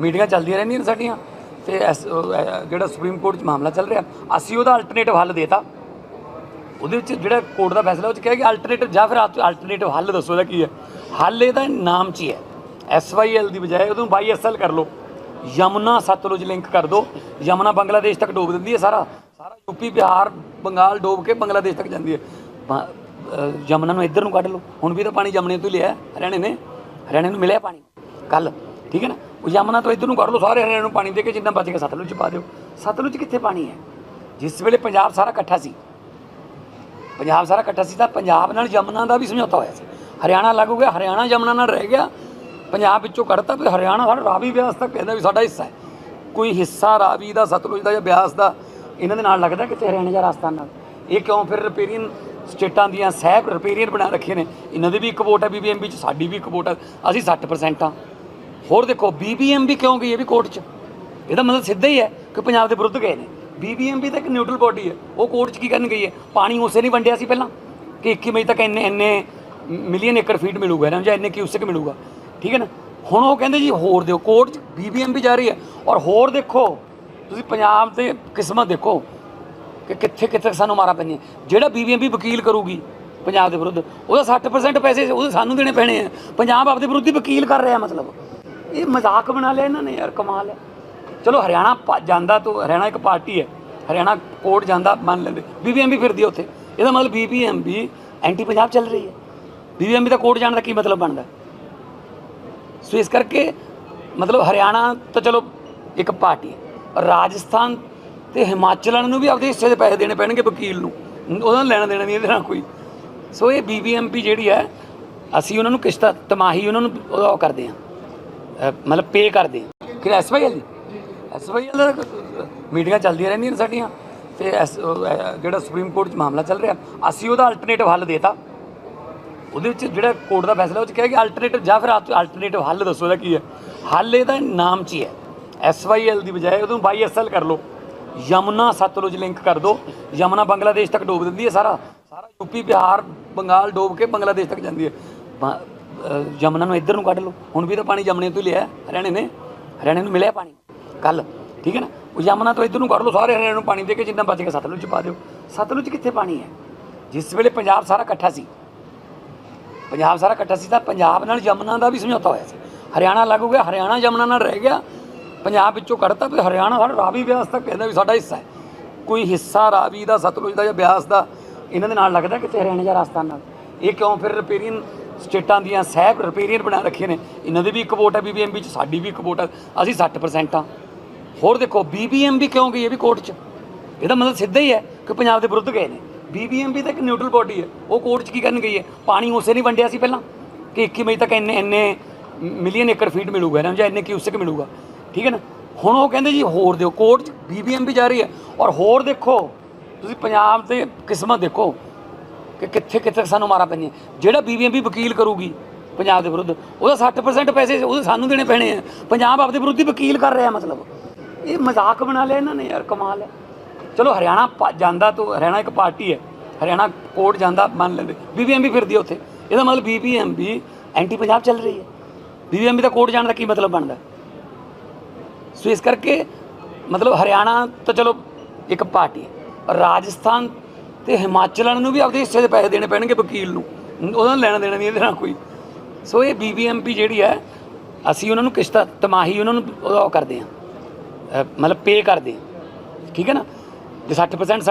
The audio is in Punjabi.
ਮੀਟਿੰਗਾਂ ਚੱਲਦੀਆਂ ਰਹਿੰਦੀਆਂ ਨੇ ਸਾਡੀਆਂ। ਤੇ ਐਸ- ਉਹ, ਅਹ, ਜਿਹੜਾ ਸੁਪਰੀਮ ਕੋਰਟ 'ਚ ਮਾਮਲਾ ਚੱਲ ਰਿਹਾ ਅਸੀਂ ਉਹਦਾ ਅਲਟਰਨੇਟਿਵ ਹੱਲ ਦੇਤਾ। ਉਹਦੇ ਵਿੱਚ ਜਿਹੜਾ ਕੋਰਟ ਦਾ ਫੈਸਲਾ ਉਹ 'ਚ ਕਿਹਾ ਕਿ ਅਲਟਰਨੇਟਿਵ ਜਾਂ ਫਿਰ ਅਲਟਰਨੇਟਿਵ ਹੱਲ ਦੱਸੋ ਇਹਦਾ ਕੀ ਹੈ। ਹੱਲ ਇਹਦਾ ਨਾਮ 'ਚ ਹੀ ਹੈ। ਐਸਵਾਈਐਲ ਦੀ ਬਜਾਏ ਉਹਨੂੰ ਬਾਈਐਸਐਲ ਕਰ ਲਓ। ਯਮੁਨਾ ਸਤਲੁਜ ਲਿੰਕ ਕਰ ਦਿਓ ਯਮੁਨਾ ਬੰਗਲਾਦੇਸ਼ ਤੱਕ ਡੋਬ ਦਿੰਦੀ ਹੈ ਸਾਰਾ। ਸਾਰਾ ਯੂਪੀ ਬਿਹਾਰ ਬੰਗਾਲ ਡੋਬ ਕੇ ਬੰਗਲਾਦੇਸ਼ ਤੱਕ ਜਾਂਦੀ ਹੈ। ਬਾ- ਅਹ, ਯਮੁਨਾ ਨੂੰ ਇੱਧਰ ਨੂੰ ਕੱਢ ਲਓ। ਹੁਣ ਵੀ ਤਾਂ ਪਾਣੀ ਯਮੁਨੇ ਤੋਂ ਹੀ ਲਿਆ ਹੈ, ਹਰਿਆਣੇ ਨੇ। ਹਰਿਆਣੇ ਨੂੰ ਮਿਲਿਆ ਪਾਣੀ। ਕੱਲ ਠੀਕ ਹੈ ਨਾ? ਉਹ ਯਮੁਨਾ ਤੋਂ ਇੱਧਰ ਨੂੰ ਕੱਢ ਲਓ, ਸਾਰੇ ਹਰਿਆਣੇ ਨੂੰ ਪਾਣੀ ਦੇ ਕੇ ਜਿੰਨਾ ਬਚ ਗਿਆ, ਸਤਲੁਜ 'ਚ ਪਾ ਦਿਓ। ਸਤਲੁਜ ਕਿੱਥੇ ਪਾਣੀ ਹੈ? ਜਿਸ ਵੇਲੇ ਪੰਜਾਬ ਸਾਰਾ ਇਕੱਠਾ ਸੀ। ਪੰਜਾਬ ਸਾਰਾ ਇਕੱਠਾ ਸੀ ਤਾਂ ਪੰਜਾਬ ਨਾਲ ਯਮੁਨਾ ਦਾ ਵੀ ਸਮਝੌਤਾ ਹੋਇਆ ਸੀ। ਹਰਿਆਣਾ ਲੱਗ ਗਿਆ, ਹਰਿਆਣਾ ਯਮੁਨਾ ਨਾਲ ਰਹਿ ਗਿਆ। ਪੰਜਾਬ ਵਿੱਚੋਂ ਕੱਢਤਾ ਤੇ ਹਰਿਆਣਾ ਸਾਡਾ ਰਾਵੀ ਬਿਆਸ ਤੱਕ ਕਹਿੰਦਾ ਵੀ ਸਾਡਾ ਹਿੱਸਾ ਹੈ। ਕੋਈ ਹਿੱਸਾ ਰਾਵੀ ਦਾ, ਸਤਲੁਜ ਦਾ ਜਾਂ ਬਿਆਸ ਦਾ ਇਹਨਾਂ ਦੇ ਨਾਲ ਲੱਗਦਾ ਕਿਤੇ ਹਰਿਆਣਾ ਜਾਂ ਰਾਜਸਥਾਨ ਨਾਲ? ਇਹ ਕਿਉਂ ਫਿਰ ਰਿਪੇਰੀਅਨ ਸਟੇਟਾਂ ਦੀਆਂ ਸਹਿਬ ਰਿਪੇਰੀਅਨ ਬਣਾ ਰੱਖੇ ਨੇ? ਇਹਨਾਂ ਦੇ ਵੀ ਇੱਕ ਵੋਟ ਹੈ ਬੀਬੀਐਮਬੀ ਚ, ਸਾਡੀ ਵੀ ਇੱਕ ਵੋਟ ਹੈ। ਅਸੀਂ 60% ਆ ਹੋਰ ਦੇਖੋ ਬੀਬੀਐਮਬੀ ਕਿਉਂ ਗਈ ਇਹ ਵੀ ਕੋਰਟ 'ਚ? ਇਹਦਾ ਮਤਲਬ ਸਿੱਧਾ ਹੀ ਹੈ ਕਿ ਪੰਜਾਬ ਦੇ ਵਿਰੁੱਧ ਗਏ ਨੇ। ਬੀਬੀਐਮਬੀ ਤਾਂ ਇੱਕ ਨਿਊਟਰਲ ਬਾਡੀ ਹੈ। ਉਹ ਕੋਰਟ 'ਚ ਕੀ ਕਰਨ ਗਈ ਹੈ? ਪਾਣੀ ਉਸੇ ਨਹੀਂ ਵੰਡਿਆ ਸੀ ਪਹਿਲਾਂ ਕਿ 21 ਮਈ ਤੱਕ ਇੰਨੇ ਇੰਨੇ ਮਿਲੀਅਨ ਏਕੜ ਫੀਟ ਮਿਲੂਗਾ ਇਹਨਾਂ ਨੂੰ ਜਾਂ ਇੰਨੇ ਕਿਊਸਕ ਮਿਲੂਗਾ। ਠੀਕ ਹੈ ਨਾ? ਹੁਣ ਉਹ ਕਹਿੰਦੇ ਜੀ ਹੋਰ ਦਿਓ ਕੋਰਟ 'ਚ ਬੀਬੀਐਮਬੀ ਜਾ ਰਹੀ ਹੈ। ਔਰ ਹੋਰ ਦੇਖੋ, ਤੁਸੀਂ ਪੰਜਾਬ ਦੇ ਕਿਸਮਤ ਦੇਖੋ ਕਿ ਕਿੱਥੇ ਕਿੱਥੇ ਸਾਨੂੰ ਮਾਰਾ ਪੈਂਦੀਆਂ। ਜਿਹੜਾ ਬੀਬੀਐਮਬੀ ਵਕੀਲ ਕਰੂਗੀ ਪੰਜਾਬ ਦੇ ਵਿਰੁੱਧ, ਉਹਦਾ 60% ਪੈਸੇ ਉਹਦੇ ਸਾਨੂੰ ਦੇਣੇ ਪੈਣੇ ਆ। ਪੰਜਾਬ ਆਪਦੇ ਵਿਰੁੱਧ ਹੀ ਵਕੀਲ ਕਰ ਰਿਹਾ ਮਤਲਬ। ਇਹ ਮਜ਼ਾਕ ਬਣਾ ਲਿਆ ਇਹਨਾਂ ਨੇ ਯਾਰ, ਕਮਾਲ ਹੈ। ਚਲੋ ਹਰਿਆਣਾ ਪਾ- ਜਾਂਦਾ ਤਾਂ, ਹਰਿਆਣਾ ਇੱਕ ਪਾਰਟੀ ਹੈ। ਹਰਿਆਣਾ ਕੋਰਟ ਜਾਂਦਾ, ਮੰਨ ਲੈਂਦੇ। ਬੀਬੀਐਮਬੀ ਫਿਰਦੀ ਉੱਥੇ। ਇਹਦਾ ਮਤਲਬ ਬੀਬੀਐਮਬੀ ਐਂਟੀ ਪੰਜਾਬ ਚੱਲ ਰਹੀ ਹੈ। ਬੀਬੀਐਮਬੀ ਤਾਂ ਕੋਰਟ ਜਾਣ ਦਾ ਕੀ ਮਤਲਬ ਬਣਦਾ? ਸੋ ਇਸ ਕਰਕੇ ਮਤਲਬ ਹਰਿਆਣਾ ਤਾਂ ਚਲੋ ਇੱਕ ਪਾਰਟੀ ਰਾਜਸਥਾਨ ਤੇ ਹਿਮਾਚਲ ਨੂੰ ਵੀ ਆਪਦੇ ਹਿੱਸੇ ਦੇ ਪੈਸੇ ਦੇਣੇ ਪੈਣਗੇ ਵਕੀਲ ਨੂੰ। ਉਹਦਾ ਲੈਣਾ ਦੇਣਾ ਨਹੀਂ ਇਹਦੇ ਨਾਲ ਕੋਈ। ਸੋ ਇਹ ਬੀਬੀਐਮਪੀ ਜਿਹੜੀ ਹੈ, ਅਸੀਂ ਉਹਨਾਂ ਨੂੰ ਕਿਸ਼ਤਾ, ਤਮਾਹੀ ਉਹਨਾਂ ਨੂੰ ਉਹਦਾ ਉਹ ਕਰਦੇ ਹਾਂ। ਮਤਲਬ ਪੇ ਕਰਦੇ। ਹਾਂ ਕਿ ਐਸਵਾਈਐਲ ਦੀ? ਐਸਵਾਈਐਲ ਦਾ ਮੀਟਿੰਗਾਂ ਚੱਲਦੀਆਂ ਰਹਿੰਦੀਆਂ ਨੇ ਸਾਡੀਆਂ। ਤੇ ਐਸ- ਜਿਹੜਾ ਸੁਪਰੀਮ ਕੋਰਟ 'ਚ ਮਾਮਲਾ ਚੱਲ ਰਿਹਾ, ਅਸੀਂ ਉਹਦਾ ਅਲਟਰਨੇਟਿਵ ਹੱਲ ਦੇਤਾ। ਉਹਦੇ ਵਿੱਚ ਜਿਹੜਾ ਕੋਰਟ ਦਾ ਫੈਸਲਾ, ਉਹ 'ਚ ਕਿਹਾ ਕਿ ਅਲਟਰਨੇਟਿਵ ਜਾਂ ਫਿਰ ਅਲਟਰਨੇਟਿਵ ਹੱਲ ਦੱਸੋ ਇਹਦਾ ਕੀ ਹੈ। ਹੱਲ ਇਹਦਾ ਨਾਮ 'ਚ ਹੀ ਹੈ। ਐਸਵਾਈਐਲ ਦੀ ਬਜਾਏ ਉਹਨੂੰ ਬਾਈਐਸਐਲ ਕਰ ਲਓ। ਯਮੁਨਾ ਸਤਲੁਜ ਲਿੰਕ ਕਰ ਦਿਓ ਯਮੁਨਾ ਬੰਗਲਾਦੇਸ਼ ਤੱਕ ਡੋਬ ਦਿੰਦੀ ਹੈ ਸਾਰਾ। ਸਾਰਾ ਯੂਪੀ ਬਿਹਾਰ, ਬੰਗਾਲ ਡੋਬ ਕੇ ਬੰਗਲਾਦੇਸ਼ ਤੱਕ ਜਾਂਦੀ ਹੈ। ਬਾ- ਯਮੁਨਾ ਨੂੰ ਇੱਧਰ ਨੂੰ ਕੱਢ ਲਓ। ਹੁਣ ਵੀ ਤਾਂ ਪਾਣੀ ਯਮੁਨੇ ਤੋਂ ਹੀ ਲਿਆ, ਹਰਿਆਣੇ ਨੇ। ਹਰਿਆਣੇ ਨੂੰ ਮਿਲਿਆ ਪਾਣੀ। ਕੱਲ ਠੀਕ ਹੈ ਨਾ? ਉਹ ਯਮੁਨਾ ਤੋਂ ਇੱਧਰ ਨੂੰ ਕੱਢ ਲਓ, ਸਾਰੇ ਹਰਿਆਣੇ ਨੂੰ ਪਾਣੀ ਦੇ ਕੇ ਜਿੰਨਾ ਬਚ ਗਿਆ, ਸਤਲੁਜ 'ਚ ਪਾ ਦਿਓ। ਸਤਲੁਜ ਕਿੱਥੇ ਪਾਣੀ ਹੈ? ਜਿਸ ਵੇਲੇ ਪੰਜਾਬ ਸਾਰਾ ਇਕੱਠਾ ਸੀ। ਪੰਜਾਬ ਸਾਰਾ ਇਕੱਠਾ ਸੀ ਤਾਂ ਪੰਜਾਬ ਨਾਲ ਯਮੁਨਾ ਦਾ ਵੀ ਸਮਝੌਤਾ ਹੋਇਆ ਸੀ। ਹਰਿਆਣਾ ਲੱਗ ਗਿਆ, ਹਰਿਆਣਾ ਯਮੁਨਾ ਨਾਲ ਰਹਿ ਗਿਆ। ਪੰਜਾਬ ਵਿੱਚੋਂ ਕੱਢਤਾ ਤੇ ਹਰਿਆਣਾ ਸਾਡਾ ਰਾਵੀ ਬਿਆਸ ਤੱਕ ਕਹਿੰਦਾ ਵੀ ਸਾਡਾ ਹਿੱਸਾ ਹੈ। ਕੋਈ ਹਿੱਸਾ ਰਾਵੀ ਦਾ, ਸਤਲੁਜ ਦਾ ਜਾਂ ਬਿਆਸ ਦਾ ਇਹਨਾਂ ਦੇ ਨਾਲ ਲੱਗਦਾ ਕਿਤੇ ਹਰਿਆਣਾ ਜਾਂ ਰਾਜਸਥਾਨ ਨਾਲ? ਇਹ ਕਿਉਂ ਫਿਰ ਰਿਪੇਰੀਅਨ ਸਟੇਟਾਂ ਦੀਆਂ ਸਹਿਬ ਰਿਪੇਰੀਅਰ ਬਣਾ ਰੱਖੇ ਨੇ। ਇਹਨਾਂ ਦੇ ਵੀ ਇੱਕ ਵੋਟ ਹੈ ਬੀਬੀਐਮਬੀ ਚ, ਸਾਡੀ ਵੀ ਇੱਕ ਵੋਟ ਹੈ ਅਸੀਂ 60% ਆ। ਹੋਰ ਦੇਖੋ ਬੀਬੀਐਮਬੀ ਕਿਉਂ ਗਈ ਇਹ ਵੀ ਕੋਰਟ 'ਚ? ਇਹਦਾ ਮਤਲਬ ਸਿੱਧਾ ਹੀ ਹੈ ਕਿ ਪੰਜਾਬ ਦੇ ਵਿਰੁੱਧ ਗਏ ਨੇ। ਬੀਬੀਐਮਬੀ ਤਾਂ ਇੱਕ ਨਿਊਟਰਲ ਬਾਡੀ ਹੈ। ਉਹ ਕੋਰਟ 'ਚ ਕੀ ਕਰਨ ਗਈ ਹੈ? ਪਾਣੀ ਉਸੇ ਨਹੀਂ ਵੰਡਿਆ ਸੀ ਪਹਿਲਾਂ ਕਿ 21 ਮਈ ਤੱਕ ਇੰਨੇ ਇੰਨੇ ਮਿਲੀਅਨ ਏਕੜ ਫੀਟ ਮਿਲੂਗਾ ਇਹਨਾਂ ਨੂੰ ਜਾਂ ਇੰਨੇ ਕਿਊਸਕ ਮਿਲੂਗਾ। ਠੀਕ ਹੈ ਨਾ? ਹੁਣ ਉਹ ਕਹਿੰਦੇ ਜੀ, ਹੋਰ ਦਿਓ ਕੋਰਟ 'ਚ ਬੀਬੀਐਮਬੀ ਜਾ ਰਹੀ ਹੈ। ਔਰ ਹੋਰ ਦੇਖੋ, ਤੁਸੀਂ ਪੰਜਾਬ ਦੇ ਕਿਸਮਤ ਦੇਖੋ ਕਿ ਕਿੱਥੇ ਕਿੱਥੇ ਸਾਨੂੰ ਮਾਰਾ ਪੈਂਦੀਆਂ। ਜਿਹੜਾ ਬੀਬੀਐਮਬੀ ਵਕੀਲ ਕਰੂਗੀ ਪੰਜਾਬ ਦੇ ਵਿਰੁੱਧ, ਉਹਦਾ 60% ਪੈਸੇ ਉਹਦੇ ਸਾਨੂੰ ਦੇਣੇ ਪੈਣੇ ਆ। ਪੰਜਾਬ ਆਪਦੇ ਵਿਰੁੱਧ ਹੀ ਵਕੀਲ ਕਰ ਰਿਹਾ ਮਤਲਬ। ਇਹ ਮਜ਼ਾਕ ਬਣਾ ਲਿਆ ਇਹਨਾਂ ਨੇ ਯਾਰ, ਕਮਾਲ ਹੈ। ਚਲੋ ਹਰਿਆਣਾ ਪਾ- ਜਾਂਦਾ ਤੋਂ, ਹਰਿਆਣਾ ਇੱਕ ਪਾਰਟੀ ਹੈ। ਹਰਿਆਣਾ ਕੋਰਟ ਜਾਂਦਾ, ਮੰਨ ਲੈਂਦੇ। ਬੀਬੀਐਮਬੀ ਫਿਰਦੀ ਹੈ ਉੱਥੇ। ਇਹਦਾ ਮਤਲਬ ਬੀਬੀਐਮਬੀ ਐਂਟੀ ਪੰਜਾਬ ਚੱਲ ਰਹੀ ਹੈ। ਬੀਬੀਐਮਬੀ ਦਾ ਕੋਰਟ ਜਾਣ ਦਾ ਕੀ ਮਤਲਬ ਬਣਦਾ? ਸੋ ਇਸ ਕਰਕੇ ਮਤਲਬ ਹਰਿਆਣਾ ਤਾਂ ਚਲੋ ਇੱਕ ਪਾਰਟੀ ਹੈ। ਰਾਜਸਥਾਨ ਤੇ ਹਿਮਾਚਲ ਨੂੰ ਵੀ ਆਪਦੇ ਹਿੱਸੇ ਦੇ ਪੈਸੇ ਦੇਣੇ ਪੈਣਗੇ ਵਕੀਲ ਨੂੰ। ਉਹਦਾ ਲੈਣਾ ਦੇਣਾ ਨਹੀਂ ਇਹਦੇ ਨਾਲ ਕੋਈ। ਸੋ ਇਹ ਬੀਬੀਐਮਪੀ ਜਿਹੜੀ ਹੈ, ਅਸੀਂ ਉਹਨਾਂ ਨੂੰ ਕਿਸ਼ਤ, ਤਮਾਹੀ ਉਹਨਾਂ ਨੂੰ ਉਹਦਾ ਉਹ ਕਰਦੇ ਹਾਂ। ਮਤਲਬ ਪੇ ਕਰਦੇ ਹਾਂ। ਠੀਕ ਹੈ ਨਾ? ਜੇ 60%